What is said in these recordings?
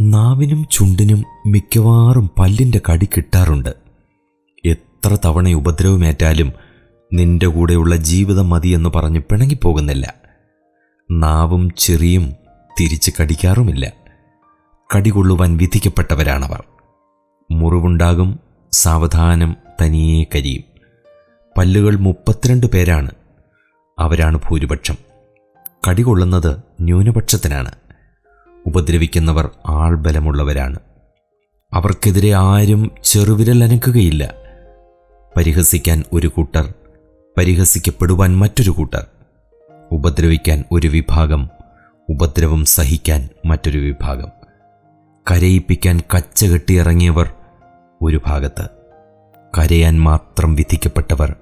നാവിനും ചുണ്ടിനും മിക്കവാറും പല്ലിന്റെ കടി കിട്ടാറുണ്ട്. എത്ര തവണ ഉപദ്രവമേറ്റാലും നിന്റെ കൂടെയുള്ള ജീവിതം മതിയെന്ന് പറഞ്ഞ് പിണങ്ങിപ്പോകുന്നില്ല. നാവും ചെറിയും തിരിച്ച് കടിക്കാറുമില്ല. കടികൊള്ളുവാൻ വിധിക്കപ്പെട്ടവരാണവർ. മുറിവുണ്ടാകും സാവധാനം തനിയെ കരിയും. പല്ലുകൾ മുപ്പത്തിരണ്ട് പേരാണ്. അവരാണ് ഭൂരിപക്ഷം. കടികൊള്ളുന്നത് ന്യൂനപക്ഷത്തിനാണ്. ഉപദ്രവിക്കുന്നവർ ആൾബലമുള്ളവരാണ്. അവർക്കെതിരെ ആരും ചെറുവിരൽ അനക്കുകയില്ല. പരിഹസിക്കാൻ ഒരു കൂട്ടർ പരിഹസിക്കപ്പെടുവാൻ മറ്റൊരു കൂട്ടർ. ഉപദ്രവിക്കാൻ ഒരു വിഭാഗം ഉപദ്രവം സഹിക്കാൻ മറ്റൊരു വിഭാഗം. കരയിപ്പിക്കാൻ കച്ച കെട്ടിയിറങ്ങിയവർ ഒരു ഭാഗത്ത്. കരയാൻ മാത്രം വിധിക്കപ്പെട്ടവർ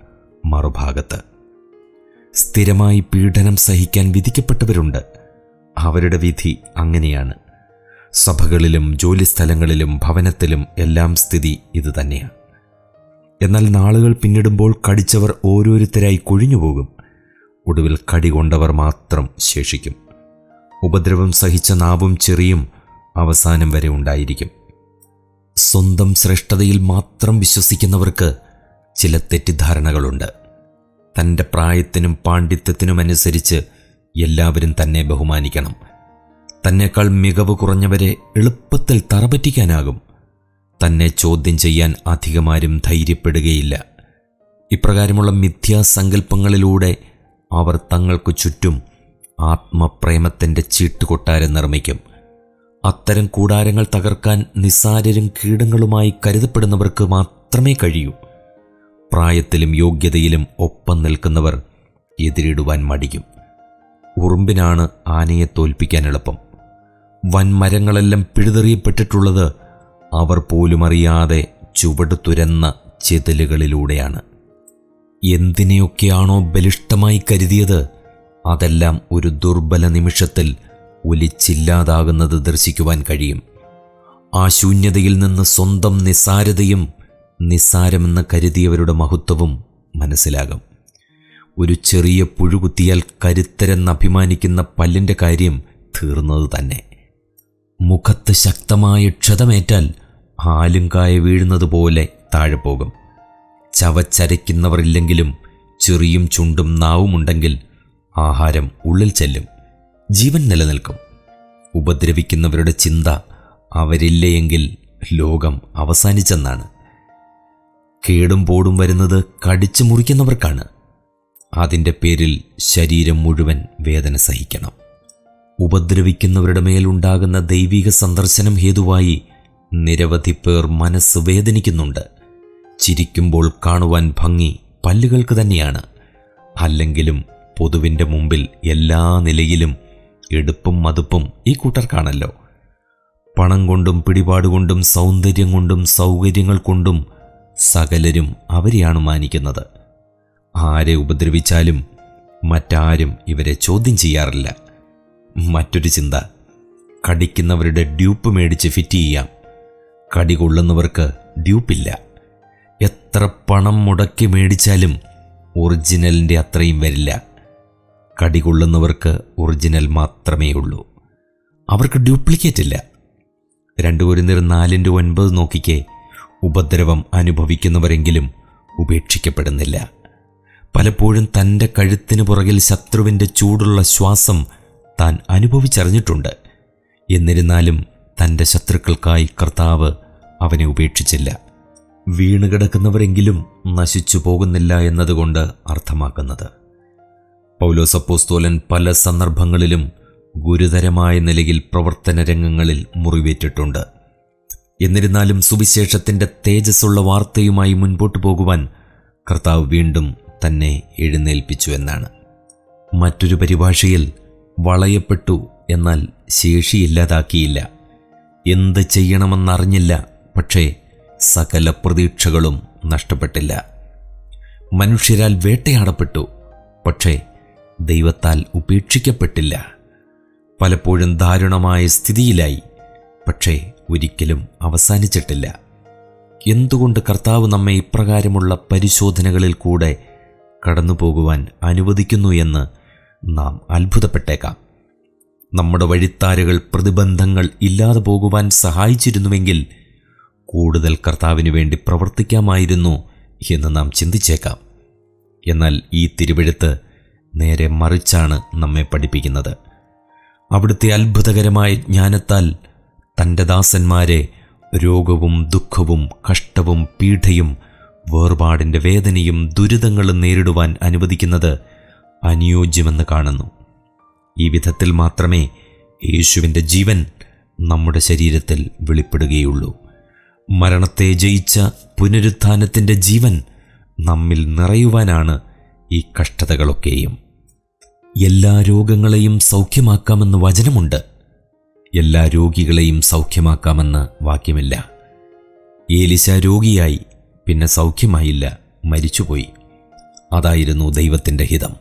മറുഭാഗത്ത്. സ്ഥിരമായി പീഡനം സഹിക്കാൻ വിധിക്കപ്പെട്ടവരുണ്ട്. അവരുടെ വിധി അങ്ങനെയാണ്. സഭകളിലും ജോലിസ്ഥലങ്ങളിലും ഭവനത്തിലും എല്ലാം സ്ഥിതി ഇതുതന്നെയാണ് എന്നാൽ നാളുകൾ പിന്നിടുമ്പോൾ കടിച്ചവർ ഓരോരുത്തരായി കൊഴിഞ്ഞുപോകും. ഒടുവിൽ കടി കൊണ്ടവർ മാത്രം ശേഷിക്കും. ഉപദ്രവം സഹിച്ച നാവും ചെറിയും അവസാനം വരെ ഉണ്ടായിരിക്കും. സ്വന്തം ശ്രേഷ്ഠതയിൽ മാത്രം വിശ്വസിക്കുന്നവർക്ക് ചില തെറ്റിദ്ധാരണകളുണ്ട്. തന്റെ പ്രായത്തിനും പാണ്ഡിത്യത്തിനുമനുസരിച്ച് എല്ലാവരും തന്നെ ബഹുമാനിക്കണം. തന്നെക്കാൾ മികവ് കുറഞ്ഞവരെ എളുപ്പത്തിൽ തറപറ്റിക്കാനാകും. തന്നെ ചോദ്യം ചെയ്യാൻ അധികമാരും ധൈര്യപ്പെടുകയില്ല. ഇപ്രകാരമുള്ള മിഥ്യാസങ്കല്പങ്ങളിലൂടെ അവർ തങ്ങൾക്കു ചുറ്റും ആത്മപ്രേമത്തിന്റെ ചീട്ടുകൊട്ടാരം നിർമ്മിക്കും. അത്തരം കൂടാരങ്ങൾ തകർക്കാൻ നിസ്സാരരും കീടങ്ങളുമായി കരുതപ്പെടുന്നവർക്ക് മാത്രമേ കഴിയൂ. പ്രായത്തിലും യോഗ്യതയിലും ഒപ്പം നിൽക്കുന്നവർ എതിരിടുവാൻ മടിക്കും. ഉറുമ്പിനാണ് ആനയെ തോൽപ്പിക്കാൻ എളുപ്പം. വൻമരങ്ങളെല്ലാം പിഴുതെറിയപ്പെട്ടിട്ടുള്ളത് അവർ പോലും അറിയാതെ ചുവട് തുരന്ന ചെതലുകളിലൂടെയാണ്. എന്തിനെയൊക്കെയാണോ ബലിഷ്ടമായി കരുതിയത്? അതെല്ലാം ഒരു ദുർബല നിമിഷത്തിൽ ഒലിച്ചില്ലാതാകുന്നത് ദർശിക്കുവാൻ കഴിയും. ആ ശൂന്യതയിൽ നിന്ന് സ്വന്തം നിസ്സാരതയും നിസ്സാരമെന്ന് കരുതിയവരുടെ മഹത്വവും മനസ്സിലാകും. ഒരു ചെറിയ പുഴുകുത്തിയാൽ കരുത്തരെന്ന് അഭിമാനിക്കുന്ന പല്ലിന്റെ കാര്യം തീർന്നത് തന്നെ. മുഖത്ത് ശക്തമായ ക്ഷതമേറ്റാൽ ആലുംകായ വീഴുന്നത് പോലെ താഴെ പോകും. ചവച്ചരയ്ക്കുന്നവരില്ലെങ്കിലും ചെറിയും ചുണ്ടും നാവുമുണ്ടെങ്കിൽ ആഹാരം ഉള്ളിൽ ചെല്ലും. ജീവൻ നിലനിൽക്കും. ഉപദ്രവിക്കുന്നവരുടെ ചിന്ത അവരില്ലയെങ്കിൽ ലോകം അവസാനിച്ചെന്നാണ്. കേടും പോടും വരുന്നത് കടിച്ചു മുറിക്കുന്നവർക്കാണ്. അതിന്റെ പേരിൽ ശരീരം മുഴുവൻ വേദന സഹിക്കണം. ഉപദ്രവിക്കുന്നവരുടെ മേലുണ്ടാകുന്ന ദൈവിക സന്ദർശനം ഹേതുവായി നിരവധി പേർ മനസ്സ് വേദനിക്കുന്നുണ്ട്. ചിരിക്കുമ്പോൾ കാണുവാൻ ഭംഗി പല്ലുകൾക്ക് തന്നെയാണ്. അല്ലെങ്കിലും പൊതുവിന്റെ മുമ്പിൽ എല്ലാ നിലയിലും എടുപ്പും മതുപ്പും ഈ കൂട്ടർക്കാണല്ലോ. പണം കൊണ്ടും പിടിപാടുകൊണ്ടും സൗന്ദര്യം കൊണ്ടും സൗകര്യങ്ങൾ കൊണ്ടും സകലരും അവരെയാണ് മാനിക്കുന്നത്. ആരെ ഉപദ്രവിച്ചാലും മറ്റാരും ഇവരെ ചോദ്യം ചെയ്യാറില്ല. മറ്റൊരു ചിന്ത കടിക്കുന്നവരുടെ ഡ്യൂപ്പ് മേടിച്ച് ഫിറ്റ് ചെയ്യാം. കടി കൊള്ളുന്നവർക്ക് ഡ്യൂപ്പില്ല. എത്ര പണം മുടക്കി മേടിച്ചാലും ഒറിജിനലിന്റെ അത്രയും വരില്ല. കടി കൊള്ളുന്നവർക്ക് ഒറിജിനൽ മാത്രമേ ഉള്ളൂ. അവർക്ക് ഡ്യൂപ്ലിക്കേറ്റ് ഇല്ല. രണ്ടു ഒരു നാലിന്റെ ഒൻപത് നോക്കിക്കേ ഉപദ്രവം അനുഭവിക്കുന്നവരെങ്കിലും ഉപേക്ഷിക്കപ്പെടുന്നില്ല. പലപ്പോഴും തന്റെ കഴുത്തിന് പുറകിൽ ശത്രുവിന്റെ ചൂടുള്ള ശ്വാസം താൻ അനുഭവിച്ചറിഞ്ഞിട്ടുണ്ട്. എന്നിരുന്നാലും തന്റെ ശത്രുക്കൾക്കായി കർത്താവ് അവനെ ഉപേക്ഷിച്ചില്ല. വീണുകിടക്കുന്നവരെങ്കിലും നശിച്ചു പോകുന്നില്ല എന്നതുകൊണ്ട് അർത്ഥമാക്കുന്നത്. പൗലോസപ്പോസ്തോലൻ പല സന്ദർഭങ്ങളിലും ഗുരുതരമായ നിലയിൽ പ്രവർത്തന രംഗങ്ങളിൽ മുറിവേറ്റിട്ടുണ്ട്. എന്നിരുന്നാലും സുവിശേഷത്തിന്റെ തേജസ്സുള്ള വാർത്തയുമായി മുൻപോട്ട് പോകുവാൻ കർത്താവ് വീണ്ടും തന്നെ എഴുന്നേൽപ്പിച്ചു എന്നാണ്. മറ്റൊരു പരിഭാഷയിൽ വളയപ്പെട്ടു എന്നാൽ ശേഷിയില്ലാതാക്കിയില്ല എന്ത് ചെയ്യണമെന്നറിഞ്ഞില്ല പക്ഷേ സകല പ്രതീക്ഷകളും നഷ്ടപ്പെട്ടില്ല. മനുഷ്യരാൽ വേട്ടയാടപ്പെട്ടു പക്ഷേ ദൈവത്താൽ ഉപേക്ഷിക്കപ്പെട്ടില്ല. പലപ്പോഴും ദാരുണമായ സ്ഥിതിയിലായി പക്ഷേ ഒരിക്കലും അവസാനിച്ചിട്ടില്ല. എന്തുകൊണ്ട് കർത്താവ് നമ്മെ ഇപ്രകാരമുള്ള പരിശോധനകളിൽ കൂടെ കടന്നു പോകുവാൻ അനുവദിക്കുന്നു എന്ന് നാം അത്ഭുതപ്പെട്ടേക്കാം. നമ്മുടെ വഴിത്താരകൾ പ്രതിബന്ധങ്ങൾ ഇല്ലാതെ പോകുവാൻ സഹായിച്ചിരുന്നുവെങ്കിൽ കൂടുതൽ കർത്താവിന് വേണ്ടി പ്രവർത്തിക്കാമായിരുന്നു എന്ന് നാം ചിന്തിച്ചേക്കാം. എന്നാൽ ഈ തിരുവെഴുത്ത് നേരെ മറിച്ചാണ് നമ്മെ പഠിപ്പിക്കുന്നത്. അവിടുത്തെ അത്ഭുതകരമായ ജ്ഞാനത്താൽ തന്റെ ദാസന്മാരെ രോഗവും ദുഃഖവും കഷ്ടവും പീഡയും വേർപാടിന്റെ വേദനയും ദുരിതങ്ങളും നേരിടുവാൻ അനുവദിക്കുന്നത് അനുയോജ്യമെന്ന് കാണുന്നു. ഈ വിധത്തിൽ മാത്രമേ യേശുവിന്റെ ജീവൻ നമ്മുടെ ശരീരത്തിൽ വെളിപ്പെടുകയുള്ളൂ. മരണത്തെ ജയിച്ച പുനരുത്ഥാനത്തിന്റെ ജീവൻ നമ്മിൽ നിറയുവാനാണ് ഈ കഷ്ടതകളൊക്കെയും. എല്ലാ രോഗങ്ങളെയും സൗഖ്യമാക്കാമെന്ന് വചനമുണ്ട്. എല്ലാ രോഗികളെയും സൗഖ്യമാക്കാമെന്ന് വാക്യമില്ല. ഏലിശ രോഗിയായി പിന്നെ സൗഖ്യമായില്ല. മരിച്ചുപോയി. അതായിരുന്നു ദൈവത്തിന്റെ ഹിതം.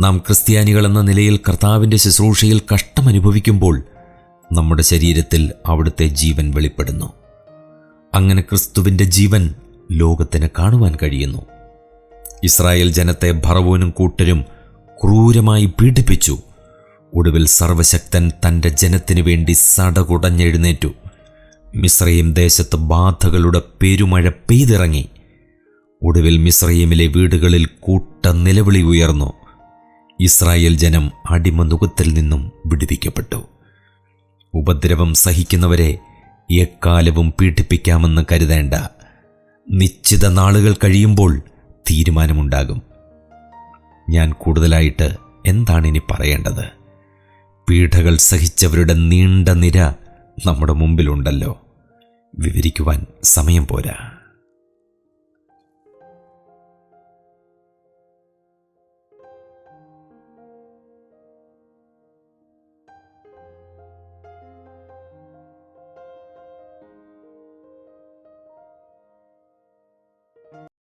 നാം ക്രിസ്ത്യാനികൾ എന്ന നിലയിൽ കർത്താവിന്റെ ശുശ്രൂഷയിൽ കഷ്ടമനുഭവിക്കുമ്പോൾ നമ്മുടെ ശരീരത്തിൽ അവിടുത്തെ ജീവൻ വെളിപ്പെടുന്നു. അങ്ങനെ ക്രിസ്തുവിന്റെ ജീവൻ ലോകത്തിന് കാണുവാൻ കഴിയുന്നു. ഇസ്രായേൽ ജനത്തെ ഭറവോനും കൂട്ടരും ക്രൂരമായി പീഡിപ്പിച്ചു. ഒടുവിൽ സർവശക്തൻ തന്റെ ജനത്തിനു വേണ്ടി സടകുടഞ്ഞെഴുന്നേറ്റു. മിശ്രയും ദേശത്ത് ബാധകളുടെ പെരുമഴ പെയ്തിറങ്ങി. ഒടുവിൽ മിശ്രയിമിലെ വീടുകളിൽ കൂട്ട നിലവിളി ഉയർന്നു. ഇസ്രായേൽ ജനം അടിമനുഖത്തിൽ നിന്നും വിടുവിക്കപ്പെട്ടു. ഉപദ്രവം സഹിക്കുന്നവരെ എക്കാലവും പീഡിപ്പിക്കാമെന്ന് കരുതേണ്ട. നിശ്ചിത നാളുകൾ കഴിയുമ്പോൾ തീരുമാനമുണ്ടാകും. ഞാൻ കൂടുതലായിട്ട് എന്താണ് ഇനി പറയേണ്ടത്? പീഠകൾ സഹിച്ചവരുടെ നീണ്ട നിര നമ്മുടെ മുമ്പിലുണ്ടല്ലോ. വിവരിക്കുവാൻ സമയം പോരാ.